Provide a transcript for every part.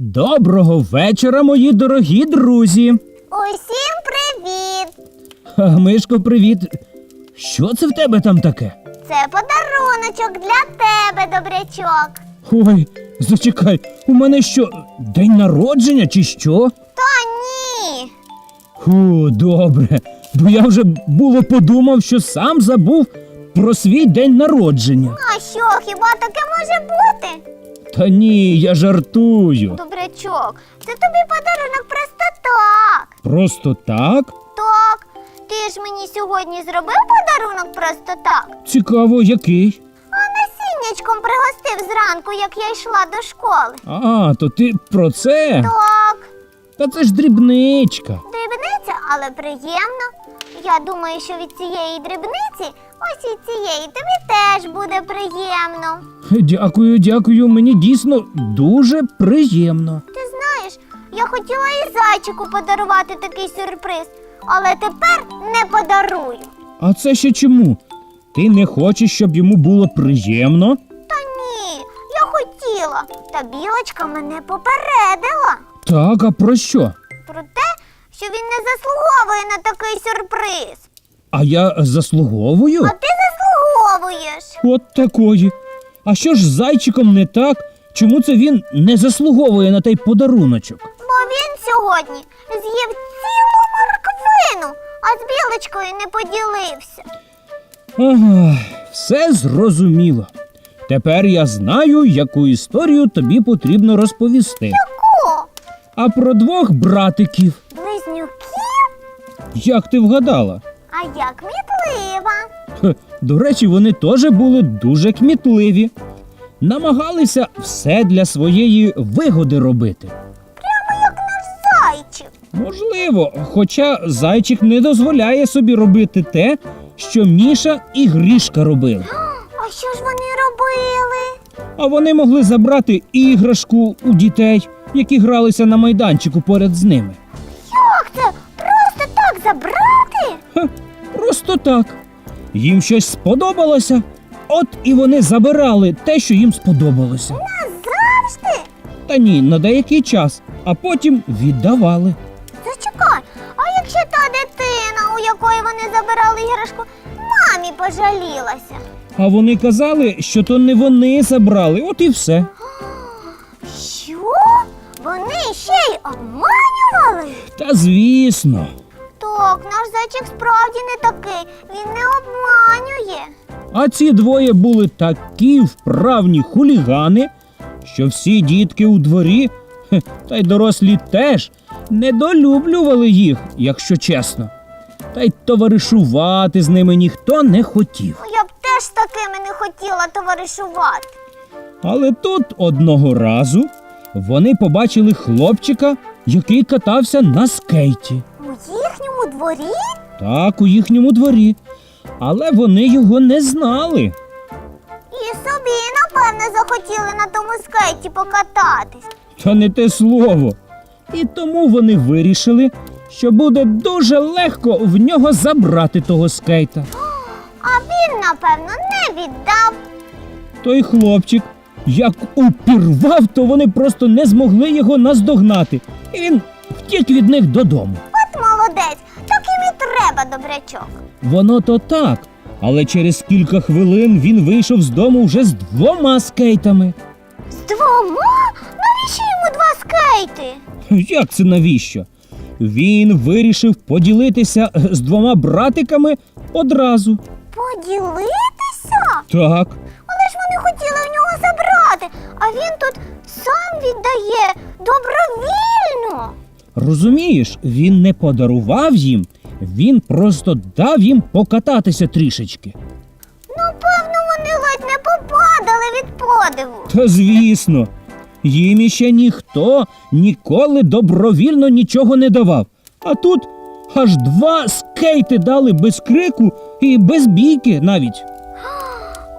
Доброго вечора, мої дорогі друзі. Усім привіт! Мишко, привіт. Що це в тебе там таке? Це подаруночок для тебе, добрячок. Ой, зачекай, у мене що, день народження чи що? Та ні. Фу, добре. Бо я вже було подумав, що сам забув про свій день народження. А що, хіба таке може бути? Та ні, я жартую. Добрячок, це тобі подарунок просто так. Просто так? Так. Ти ж мені сьогодні зробив подарунок просто так, Цікаво, який? а насіннячком пригостив зранку, як я йшла до школи. А, то ти про це? Так, Та це ж дрібничка. дрібниця, але приємно. Я думаю, що від цієї дрібниці, ось від цієї, тобі теж буде приємно. Дякую, дякую. Мені дійсно дуже приємно. Ти знаєш, я хотіла і зайчику подарувати такий сюрприз, але тепер не подарую. А це ще чому? Ти не хочеш, щоб йому було приємно? Та ні, я хотіла, та білочка мене попередила Так, а про що? про те, що він не заслуговує на такий сюрприз. А я заслуговую? А ти заслуговуєш. От такої. А що ж з зайчиком не так? Чому це він не заслуговує на той подаруночок? Бо він сьогодні з'їв цілу морквину, а з білочкою не поділився. Ага, все зрозуміло. Тепер я знаю, яку історію тобі потрібно розповісти. Ко, А про двох братиків. Як ти вгадала? а я кмітлива. Хе, До речі, вони теж були дуже кмітливі. Намагалися все для своєї вигоди робити. Прямо як наш зайчик. Можливо, хоча зайчик не дозволяє собі робити те, що Міша і Грішка робили. А що ж вони робили? А вони могли забрати іграшку у дітей, які гралися на майданчику поряд з ними. Просто так. Їм щось сподобалося, от і вони забирали те, що їм сподобалося. Назавжди? Та ні, на деякий час, а потім віддавали. Зачекай, а якщо та дитина, у якої вони забирали іграшку, мамі пожалілася? А вони казали, що то не вони забрали, от і все. Що? Вони ще й обманювали? Та звісно. Так, наш зайчик справді не такий, він не обманює. А ці двоє були такі вправні хулігани, що всі дітки у дворі, та й дорослі теж, недолюблювали їх, якщо чесно. Та й товаришувати з ними ніхто не хотів. Ну, Я б теж з такими не хотіла товаришувати. Але тут одного разу вони побачили хлопчика, який катався на скейті. Їхньому дворі? Так, у їхньому дворі. Але вони його не знали. І собі, напевне, захотіли на тому скейті покататись. Та не те слово. І тому вони вирішили, що буде дуже легко в нього забрати того скейта. А він, напевно, не віддав. Той хлопчик, як упірвав, то вони просто не змогли його наздогнати. І він втік від них додому. От молодець, треба, добрячок. Воно то так. Але через кілька хвилин він вийшов з дому вже з двома скейтами. З двома? Навіщо йому два скейти? Як це навіщо? Він вирішив поділитися е, з двома братиками одразу. Поділитися? Так, Але ж вони хотіли в нього забрати, а він тут сам віддає добровільно. розумієш, він не подарував їм, він просто дав їм покататися трішечки. Напевно, вони ледь не попадали від подиву. Та звісно, їм іще ніхто ніколи добровільно нічого не давав. А тут аж два скейти дали без крику і без бійки навіть.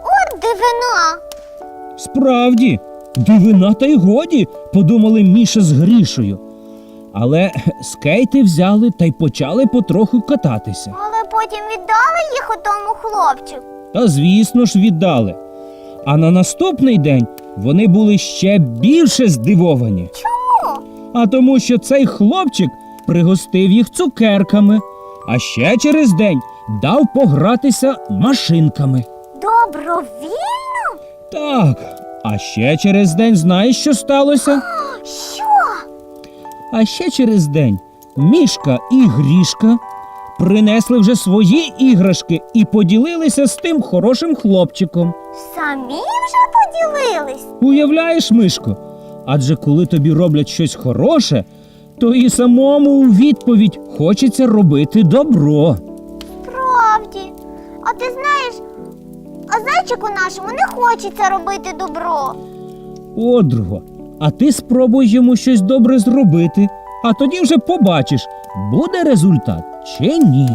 От дивина. Справді, дивина та й годі, подумали Міша з Грішою. Але скейти взяли та й почали потроху кататися. Але потім віддали їх отому хлопчику. Та звісно ж віддали. А на наступний день вони були ще більше здивовані. Чому? А тому, що цей хлопчик пригостив їх цукерками, а ще через день дав погратися машинками. Добровільно? Так, а ще через день знаєш, що сталося? Що? А ще через день мішка і грішка принесли вже свої іграшки і поділилися з тим хорошим хлопчиком. Самі вже поділились? Уявляєш, Мишко? Адже коли тобі роблять щось хороше, то і самому у відповідь хочеться робити добро. Справді. А ти знаєш, а зайчику нашому не хочеться робити добро. Подруго, а ти спробуй йому щось добре зробити, а тоді вже побачиш, буде результат чи ні.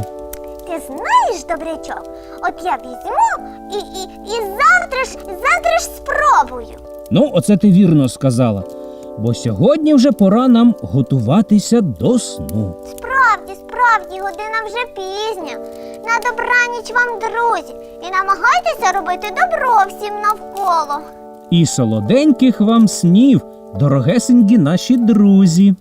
Ти знаєш, добрячок, от я візьму і, і, і завтра ж, завтра ж спробую. Ну, оце ти вірно сказала. Бо сьогодні вже пора нам готуватися до сну. Справді, справді, година вже пізня. На добраніч вам, друзі, і намагайтеся робити добро всім навколо. І солоденьких вам снів, дорогесенькі наші друзі.